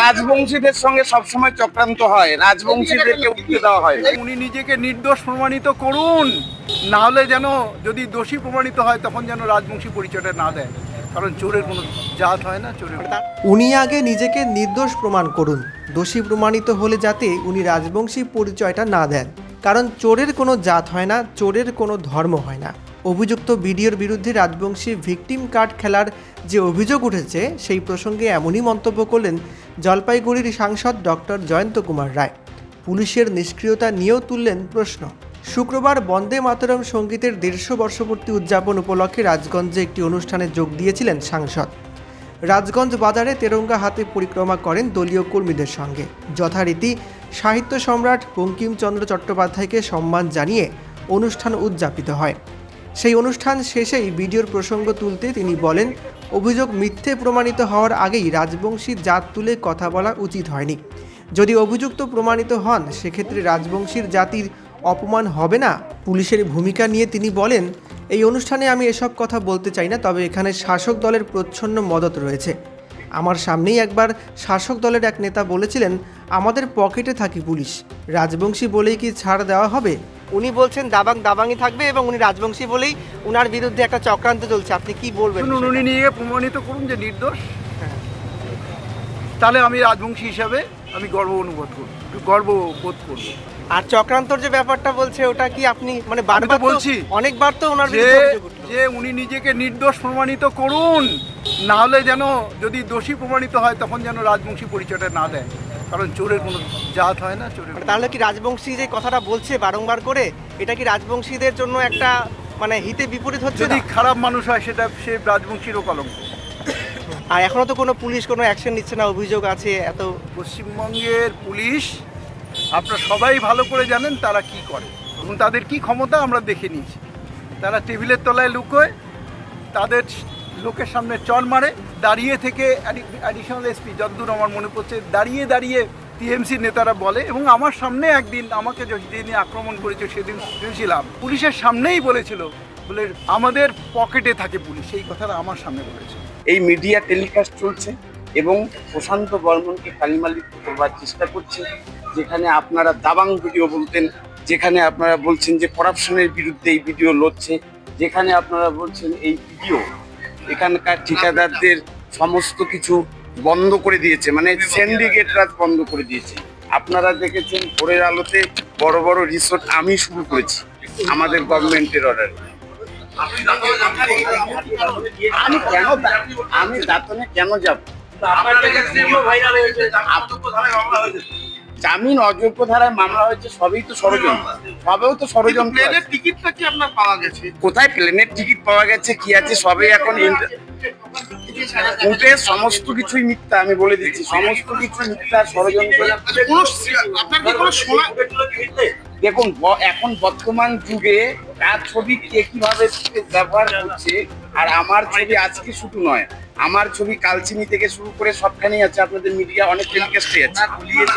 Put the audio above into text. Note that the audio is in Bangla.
রাজবংশীদের সঙ্গে সবসময় চক্রান্ত হয় রাজবংশীদেরকে উঠতে দেওয়া হয়। উনি নিজেকে নির্দোষ প্রমাণিত করুন না হলে যেন যদি দোষী প্রমাণিত হয় তখন যেন রাজবংশী পরিচয়টা না দেয়। কারণ চোরের কোনো জাত হয় না চোরের উনি আগে নিজেকে নির্দোষ প্রমাণ করুন দোষী প্রমাণিত হলে যাতে উনি রাজবংশী পরিচয়টা না দেন। কারণ চোরের কোনো জাত হয় না চোরের কোনো ধর্ম হয় না। অভিযুক্ত বিডিওর বিরুদ্ধে রাজবংশী ভিকটিম কার্ড খেলার যে অভিযোগ উঠেছে, সেই প্রসঙ্গে এমনই মন্তব্য করলেন জলপাইগুড়ির সাংসদ ডক্টর জয়ন্ত কুমার রায়। পুলিশের নিষ্ক্রিয়তা নিয়েও তুললেন প্রশ্ন। শুক্রবার বন্দে মাতরম সঙ্গীতের দেড়শো বর্ষপূর্তি উদযাপন উপলক্ষে রাজগঞ্জে একটি অনুষ্ঠানে যোগ দিয়েছিলেন সাংসদ। রাজগঞ্জ বাজারে তেরঙ্গা হাতে পরিক্রমা করেন দলীয় কর্মীদের সঙ্গে। যথারীতি সাহিত্য সম্রাট বঙ্কিমচন্দ্র চট্টোপাধ্যায়কে সম্মান জানিয়ে অনুষ্ঠান উদযাপিত হয়। সেই অনুষ্ঠান শেষেই ভিডিওর প্রসঙ্গ তুলতে তিনি বলেন, অভিযোগ মিথ্যে প্রমাণিত হওয়ার আগেই রাজবংশীর জাত তুলে কথা বলা উচিত হয়নি। যদি অভিযুক্ত প্রমাণিত হন, সেক্ষেত্রে রাজবংশীর জাতির অপমান হবে না। পুলিশের ভূমিকা নিয়ে তিনি বলেন, এই অনুষ্ঠানে আমি এসব কথা বলতে চাই না, তবে এখানে শাসক দলের প্রচ্ছন্ন মদত রয়েছে। আমার সামনেই একবার শাসক দলের এক নেতা বলেছিলেন, আমাদের পকেটে থাকি পুলিশ। রাজবংশী বলেই কি ছাড় দেওয়া হবে? উনি বলছেন দাবাং দাবাংই থাকবে এবং উনি রাজবংশী বলেই উনার বিরুদ্ধে একটা চক্রান্ত চলছে। আপনি কি বলবেন শুনুন উনি নিজেকে প্রমাণিত করুন যে নির্দোষ। তাহলে আমি রাজবংশী হিসাবে আমি গর্ব অনুভব করব গর্ব বোধ করব। আর চক্রান্তর যে ব্যাপারটা বলছে ওটা কি আপনি মানে বারবার বলছি। অনেকবার তো ওনার যে যে উনি নিজেকে নির্দোষ প্রমাণিত করুন না হলে যেন যদি দোষী প্রমাণিত হয় তখন যেন রাজবংশী পরিচয়টা না দেয়। কারণ চোরের কোনো জাত হয় না চোরের তাহলে কি রাজবংশী যে কথাটা বলছে বারংবার করে এটা কি রাজবংশীদের জন্য একটা মানে হিতে বিপরীত হচ্ছে যদি খারাপ মানুষ হয় সেটা সে রাজবংশীরও কলঙ্ক আর এখনও তো কোনো পুলিশ কোনো অ্যাকশন নিচ্ছে না অভিযোগ আছে এত পশ্চিমবঙ্গের পুলিশ আপনারা সবাই ভালো করে জানেন তারা কি করে। এবং তাদের কি ক্ষমতা আমরা দেখে নিয়েছি। তারা টেবিলের তলায় লুকোয় তাদের লোকের সামনে চর মারে, দাঁড়িয়ে থেকে অ্যাডিশনাল এসপি যতদূর আমার মনে পড়ছে দাঁড়িয়ে দাঁড়িয়ে টিএমসি নেতারা বলে এবং আমার সামনে একদিন আমাকে যেদিন আক্রমণ করেছে সেদিন শুনেছিলাম, পুলিশের সামনেই বলেছিল বলে আমাদের পকেটে থাকে পুলিশ, এই কথাটা আমার সামনে বলেছে। এই মিডিয়া টেলিকাস্ট চলছে এবং প্রশান্ত বর্মনকে কালিমালিত করবার চেষ্টা করছে, যেখানে আপনারা দাবাং ভিডিও বলতেন, যেখানে আপনারা বলছেন যে করাপশনের বিরুদ্ধে এই ভিডিও লড়ছে, যেখানে আপনারা বলছেন এই ভিডিও এখানকার ঠিকাদারদের সমস্ত কিছু বন্ধ করে দিয়েছে মানে সিন্ডিকেট রাজ বন্ধ করে দিয়েছে। আপনারা দেখেছেন ভোরের আলোতে বড় বড় রিসোর্ট আমি শুরু করেছি, আমাদের গভর্নমেন্টের অর্ডারে আমি কেন আমি দাঁতনে কেন যাব? জামিন অযোগ্য ধারায় মামলা হয়েছে সবই তো ষড়যন্ত্র সবেও তো ষড়যন্ত্র আছে। টিকিটটা কি আপনার পাওয়া গেছে কোথায় প্লেনের টিকিট পাওয়া গেছে কি আছে সবই এখন উঠে সমস্ত কিছুই মিথ্যা আমি বলে দিচ্ছি সমস্ত কিছু মিথ্যা ষড়যন্ত্র আপনার কি কোনো শোনা দেখুন এখন বর্তমান যুগে তার ছবি কে কীভাবে ব্যবহার করছে আর আমার ছবি আজকে শুধু নয় আমার ছবি কালচিনি থেকে শুরু করে সবখানেই আছে আপনাদের মিডিয়া অনেক টেলিকাস্টে আছে